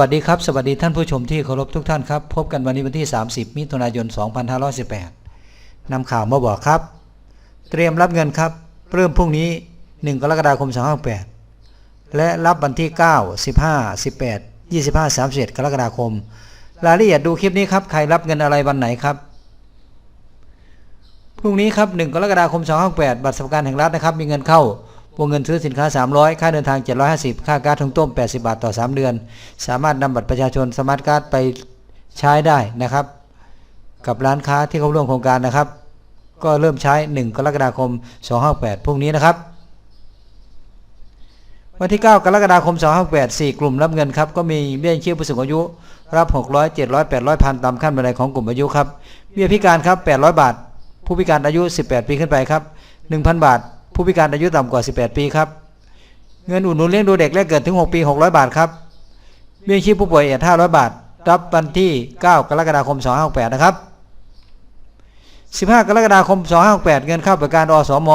วัสดีครับ สวัสดีท่านผู้ชมที่เคารพทุกท่านครับ พบกันวันนี้วันที่ 30 มิถุนายน 2518นำข่าวมาบอกครับ เตรียมรับเงินครับ เริ่มพรุ่งนี้ 1 กรกฎาคม 2568 และรับวันที่ 9 15 18 25 31 กรกฎาคม รายละเอียดดูคลิปนี้ครับ ใครรับเงินอะไรวันไหนครับ พรุ่งนี้ครับ 1 กรกฎาคม 2568 บัตรสวัสดิการแห่งรัฐนะครับ มีเงินเข้า วงเงินซื้อสินค้า 300 ค่าเดินทาง 750 ค่าก๊าซถุงต้ม 80 บาทต่อ 3 เดือน สามารถนำบัตรประชาชนสมาร์ทการ์ดไปใช้ได้นะครับ กับร้านค้าที่เข้าร่วมโครงการนะครับ ก็เริ่มใช้ 1 กรกฎาคม 258พรุ่งนี้นะครับ วันที่ 9 กรกฎาคม 258 4 กลุ่มรับเงินครับ ก็มีเบี้ยยังชีพผู้สูงอายุ รับ 600 700 800พันตามขั้นบันไดของกลุ่มอายุครับ เบี้ยพิการครับ 800 บาท ผู้พิการอายุ 18 ปีขึ้นไปครับ 1,000 บาท ผู้พิการอายุต่ำกว่า 18 ปีครับ เงินอุดหนุนเลี้ยงดูเด็กแรกเกิดถึง 6 ปี 600 บาทครับเบี้ยชีพผู้ป่วยเอด500 บาท รับวันที่ 9 กรกฎาคม 258นะครับ 15 กรกฎาคม 258เงินค่าบริการอสม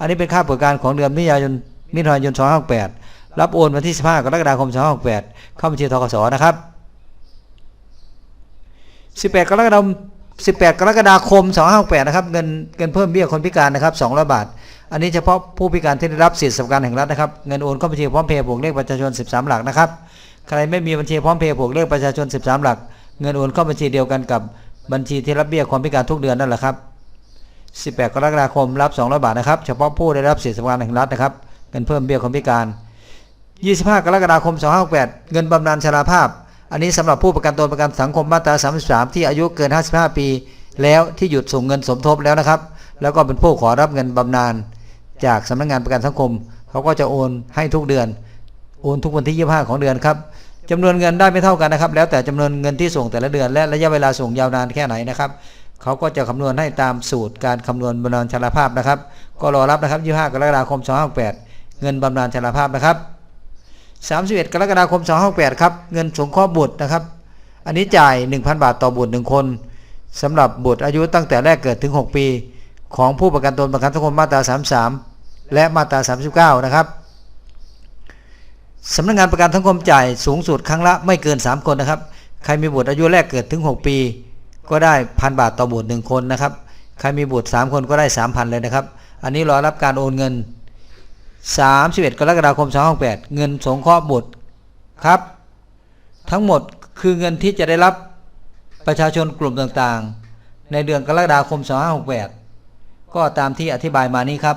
อันนี้เป็นค่าบริการของเดือนมิถุนายนมิถุนายน 258รับโอนวันที่ 15 กรกฎาคม 258เข้าบัญชีธกสนะครับ 18 กรกฎาคม 18 กรกฎาคม 258นะครับ เงินเงินเพิ่มเบี้ยคนพิการนะครับ 200 บาท อันนี้เฉพาะผู้พิการที่ได้รับสิทธิสวัสดิการแห่งรัฐนะครับ เงินโอนเข้าบัญชีพร้อมเพย์บวกเลขประชาชน 13 หลักนะครับ ใครไม่มีบัญชีพร้อมเพย์บวกเลขประชาชน 13 หลัก เงินโอนเข้าบัญชีเดียวกันกับบัญชีที่รับเบี้ยความพิการทุกเดือนนั่นแหละครับ 18 กรกฎาคมรับ 200 บาทนะครับ เฉพาะผู้ได้รับสิทธิสวัสดิการแห่งรัฐนะครับ เงินเพิ่มเบี้ยคนพิการ 25 กรกฎาคม 258เงินบำนาญชราภาพ อันนี้สำหรับผู้ประกันตนประกันสังคมมาตรา 33 ที่อายุเกิน 55 ปี แล้วที่หยุดส่งเงินสมทบแล้วนะครับ แล้วก็เป็นผู้ขอรับเงินบำนาญ จากสำนักงานประกันสังคม เขาก็จะโอนให้ทุกเดือน โอนทุกวันที่ 25 ของเดือนครับจำนวนเงินได้ไม่เท่ากันนะครับ แล้วแต่จำนวนเงินที่ส่งแต่ละเดือน และระยะเวลาส่งยาวนานแค่ไหนนะครับเขาก็จะคำนวณให้ตามสูตรการคำนวณบำนาญชราภาพนะครับ ก็รอรับนะครับ 25 กรกฎาคม 258เงินบำนาญชราภาพนะครับ 31 กรกฎาคม 258ครับเงินสงเคราะห์บุตรนะครับ อันนี้จ่าย 1,000 บาทต่อบุตร 1 คนสำหรับบุตรอายุตั้งแต่แรกเกิดถึง 6 ปี ของผู้ประกันตนประกันสังคมมาตรา 33 และมาตรา 39 นะครับสำนักงานประกันสังคมจ่ายสูงสุดครั้งละไม่เกิน 3 คนนะครับ ใครมีบุตรอายุแรกเกิดถึง 6 ปี ก็ได้พันบาทต่อบุตร1คนนะครับ ใครมีบุตร 3 คนก็ได้ 3,000 เลยนะครับ อันนี้รอรับการโอนเงิน 31 กรกฎาคม258เงินสงเคราะห์บุตรครับ ทั้งหมดคือเงินที่จะได้รับประชาชนกลุ่มต่างๆ ในเดือนกรกฎาคม2568ก็ตามที่อธิบายมานี้ครับ